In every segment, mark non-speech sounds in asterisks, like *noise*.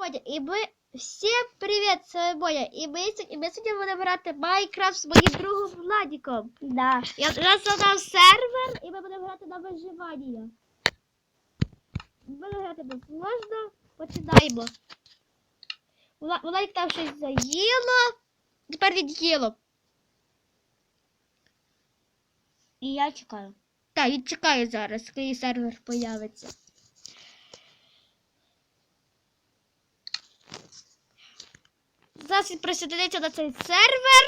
Бодя, і ми всім привіт, це Бодя. І ми, і ми сьогодні будемо грати Майнкрафт з моїм другом Владіком. Да. Я зараз задав сервер і ми будемо грати на виживання. Будемо грати без можна. Починаємо. Вла- Владик там щось заїло. Тепер від'їло. І я чекаю. Так, він чекає зараз, коли сервер появиться. Зараз він присоединиться на цей сервер,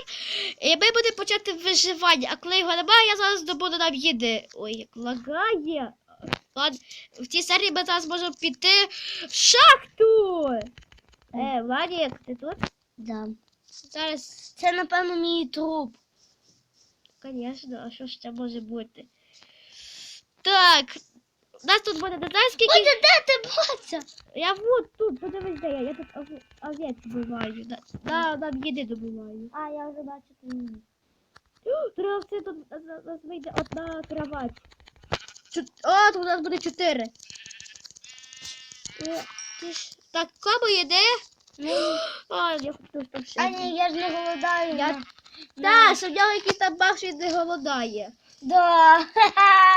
і ми будемо почати виживання. А коли його немає, я зараз добуду нам їди. Ой, як лагає. Ладно, в цій серії ми зараз можемо піти в шахту. Е, Владик, ти тут? Да. Зараз, Це, напевно, мій труп. звісно, а що ж це може бути? Так, у нас тут буде знаю скільки. Бодя, де ти бачиш? Я вот тут, подивись, де я. Я тут ов- овець добиваю. Да, да, нам їди добиваю. А, я вже бачу твою. Три овці тут у нас- вийде одна кровать. Чу- О, тут у нас буде чотири. Е, Так, кому їди? А, я хочу там ще. А ні, я ж не голодаю. Я- Так, щоб в нього якийсь там бах, що він не голодає. Да.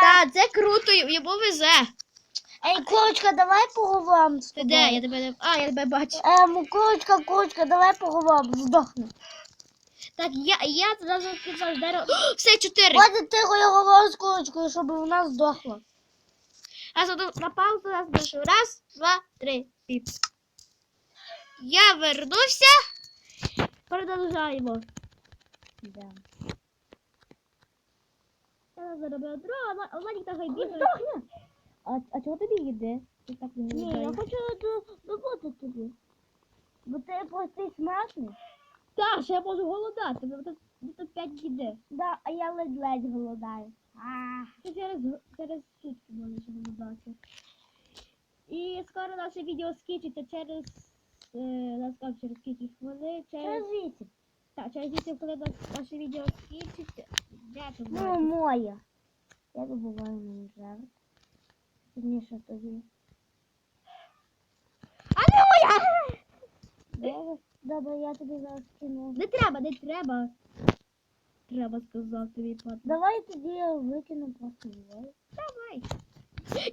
Так, *laughs* це круто, йому везе. Ей, курочка, давай поговоримо з тобою. де? Я тебе не. А, я тебе бачу. Ем, курочка, курочка, давай поговоримо, здохни. Так, я, я зразу підзав дерево. О, Все, чотири. Бодя, тихо, я говорю з курочкою, щоб вона здохла. Раз одну на паузу, раз пишу. Раз, два, три, піп. Я вернувся. Продовжаємо. Да. Я заробив дрова, а Владик так. Здохни. А, а чого тобі їде? Ти так не Ні, я хочу до- добути тобі. Бо ти простий смертний. Так, ще я можу голодати, бо тут, бо тут п'ять їде. Да, а я ледь-ледь голодаю. А. Це через, через сутки можеш голодати. І скоро наше відео скінчиться через, е, нас там через скільки хвилин, через, вісім. так, через 8 хвилин наш- наше відео скінчиться. Ну, моє. Я добуваю мені зараз. Пізніше тобі. А не моя! Добре, добре, я тобі зараз кину. Не треба, не треба. Треба сказати мій пан. Давай тоді я викину просто його. Давай.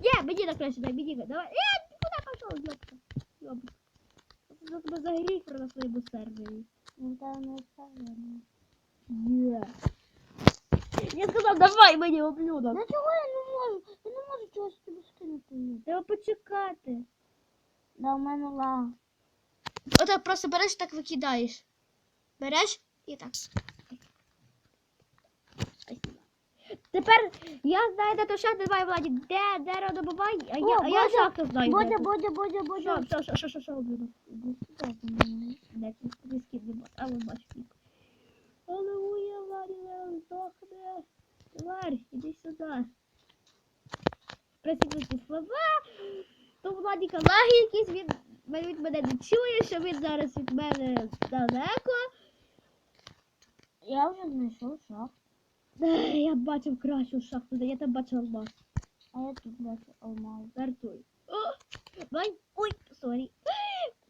Ні, мені на краще, дай мені. Давай. Е, ти куди пішов, злобка? Злобка. Я тебе загріх на своєму сервері. Ну, та не ставлю. Є. Я сказав, давай мені облюдок. Ну чого я не можу? Я не можу чогось тобі скинути. Треба почекати. Да, у мене лаг. Отак просто береш так викидаєш. Береш і так. Тепер я знаю, де то шахта давай, Владі. Де дерево добувай, а я, О, а я шахту знаю. де Бодя. Бодя, Бодя, Бодя. Що, що, що, що, що, що, облюдок? Сюди. Де тріски не А ви бачите. Аллилуйя. Тварь, іди сюди. Присідати слова. То Владіка лаги якісь, він, він мене не чує, що він зараз від мене далеко. Я вже знайшов шах. Ех, Я бачив кращу шахту, де я там бачив алмаз. А я тут бачу алмаз. Жартуй. О, ой, сорі.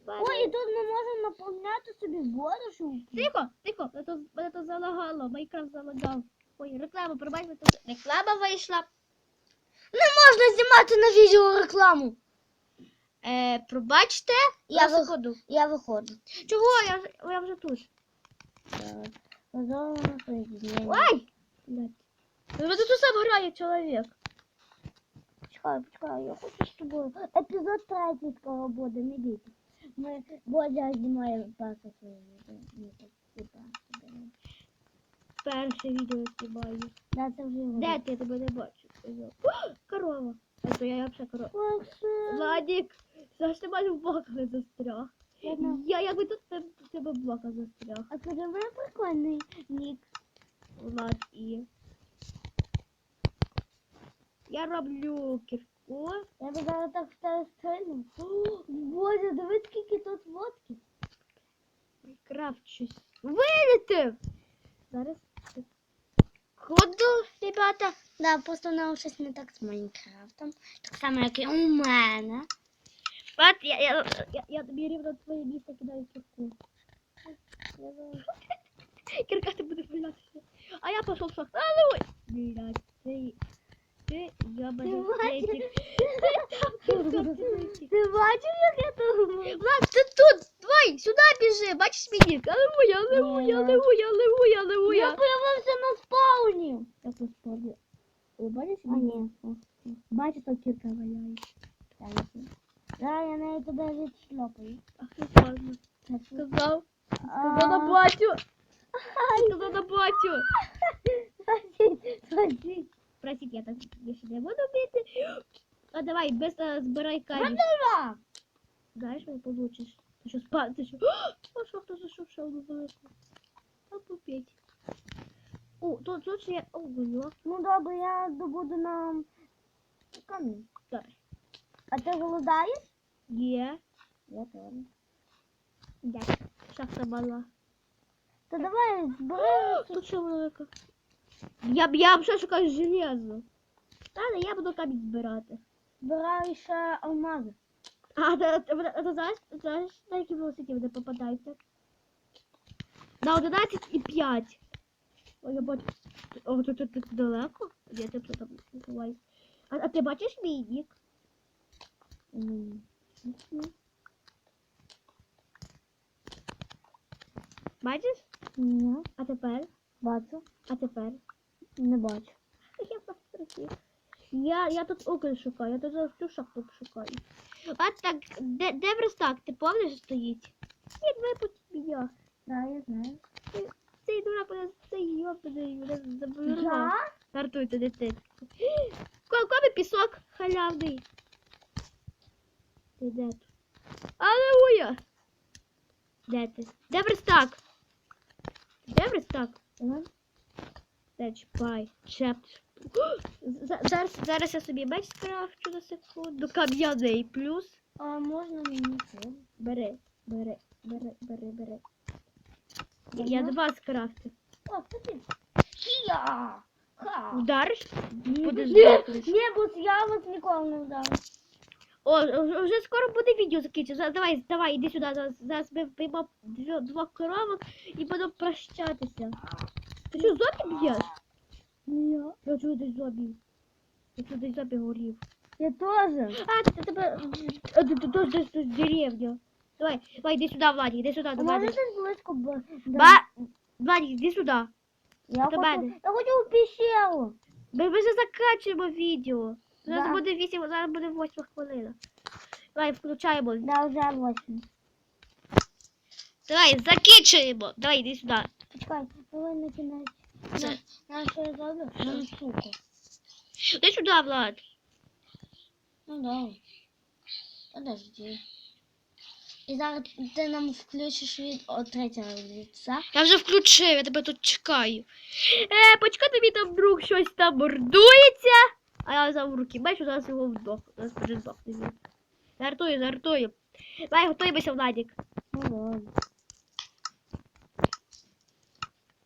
Ой, і тут ми можемо наповняти собі воду, Тихо, тихо, мене то, мене то залагало, Майнкрафт залагав. Ой, реклама, пробач, мене реклама вийшла. Не можна знімати на відео рекламу. Е, пробачте, Я, я я виходжу. Чого? Я, я вже тут. Ой! Ну тут сам грає чоловік. Почекай, почекай, я хочу з тобою. Епізод третій скоро буде, не бійся. Ми Бодя знімає перше своє відео. Перше відео знімаю. Да, це вже. Де ти? Я тебе не бачу. О, *gasps* корова. А то я взагалі корова. Владик, завжди ти майже в блоках застряг. Я якби тут тебе- тебе в застряг. А це тебе прикольний нік. Влад і. Я роблю кірку. Я би зараз так в тебе стрельну. Боже, дивись, скільки тут водки. Крафт щось. Вилетів! Зараз. Ходу, ребята. Да, просто нам щось не так з Майнкрафтом. Так само, як і у мене. От, я, я, я, я тобі рівно твоє місце кидаю кірку. *laughs* Кірка ти буде валятися. А я пішов в шахту. Але ой! Блядь, ти... *laughs* Ти, я *laughs* Ти бачу, бачиш? Влад, Ти бачив, як я тут? ти тут! Давай, сюди біжи, бачиш мій нік? Алевуя, алевуя, алевуя, алевуя, Я появився на спауні. Я тут спавлю. О, бачиш А, мій Бачиш, там кірка валяє. Да, я нею туди відшльопаю. А хто сказав? Сказав. Сказав на батю. Сказав на батю. Спасибо. Простите, я так більше не буду бити. А давай, без а, збирай камінь. Бандера! Знаєш, що получиш? Ти що спа... Ти що? А що хто зайшов ще одну велику? О, тут, тут ще є огоньок. Ну добре, я добуду нам камінь. Добре. А ти голодаєш? Є. Я теж. Дякую. Шахта мала. То давай збери. *gasps* Тут ще велика. Я б я б ще шукаю железо. Ладно, я буду камінь збирати. Збирай ще алмази. А, ти знаєш, ти знаєш, на які велосипеди вони попадаються? На 11 і 5. Ой, я бачу. О, тут, тут, тут далеко? Я тебе там заховаюсь. А, а ти бачиш мій нік? Бачиш? Ні, А тепер? бачу. А тепер? Не бачу. *laughs* Я пострахів. Я, я тут уголь шукаю, я тут зараз всю шахту шукаю. А так, де, де верстак? Ти пам'ятаєш, стоїть? Ні, давай по тебе. Да, я знаю. Цей дурак мене цей йобаний мене забирав. Я? Жартуйте, дитинку. Колковий пісок халявний. Ти де тут? Алелуя! Де ти? Де верстак? Де верстак? Ага. Де чіпай? Чеп. Зараз, зараз я собі меч скрафчу на секунду. Кам'яний плюс. А можна мені це? Бери, бери, бери, бери, бери. Я, два скрафтю. О, кстати. Я! Ха! Удариш? Будеш Ні, бо я вас ніколи не вдарю. О, вже- скоро буде відео закінчиться. Давай, давай, іди сюди. Зараз, зараз ми вб'ємо двох коровок і будемо прощатися. Ти що, зомбі б'єш? Я чую десь зомбі. Я чую десь зомбі горів. Я теж. А, ти тебе... А, ти тут десь тут деревня. Давай, давай, іди сюди, Владик, іди сюди А до може мене. десь близько б. Ба... Владик, іди сюди. Я до хочу, мене. я хочу в пещеру. Ми, вже закінчуємо відео. Зараз Да. буде 8, зараз буде 8 хвилина. Давай, включаємо. Да, вже восьми. Давай, закінчуємо. Давай, іди сюди. Почекай, давай на кінець. Це- На що я зроблю? На штуку. Влад. Ну да. Подожди. І зараз ти нам включиш від о, третього лиця. Я вже включив, я тебе тут чекаю. Е, почекай, тобі там друг щось там мордується. А я взяв в руки. Бачу, зараз його вдох. Зараз вже здохне. Жартую, жартую. Давай, готуємося, Владик. Ну ладно.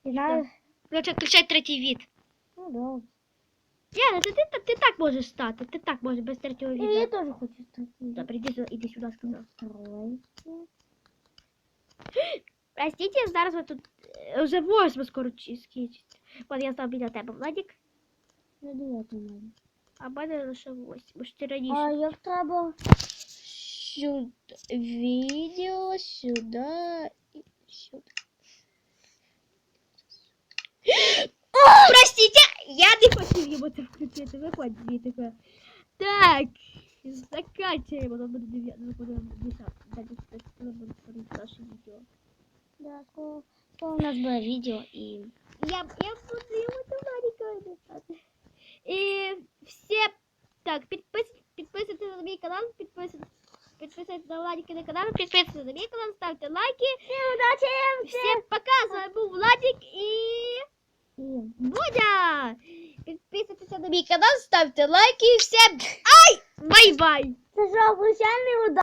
І зараз, Включай, включай третій від. ну добре. Яна, ти, ти, ти так можеш стати. Ти так можеш без третього І я відео. теж хочу стати. Добре, іди сюди, іди сюди, сказав. Тройки. Простите, зараз ви тут е, вже восьма скоро чи- скінчиться. От я став біля тебе, Владик. Не дев'ятий мене. А в мене лише восьма. Бо ж ти раніше. А як треба? Сюда. Видео сюда и сюда. Простите, я не хотів йому це включити. Виходь звідти. Так, заканчуємо. Нам буде 9, ми будемо 10. Далі ми будемо смотрети наше відео. Да, скоро, скоро у нас буде відео і... Я, я буду йому маленького писати. І все, так, підпис, підписуйтесь на мій канал, підписуйтесь, підписуйтесь на Владики на канал, підписуйтесь на мій канал, ставте лайки. Всім удачі! Всем пока, з вами був Владик і І... Будя. Підписуйтесь на мій канал, ставте лайки. Всем ай, бай-бай. Це що, прощальний удар?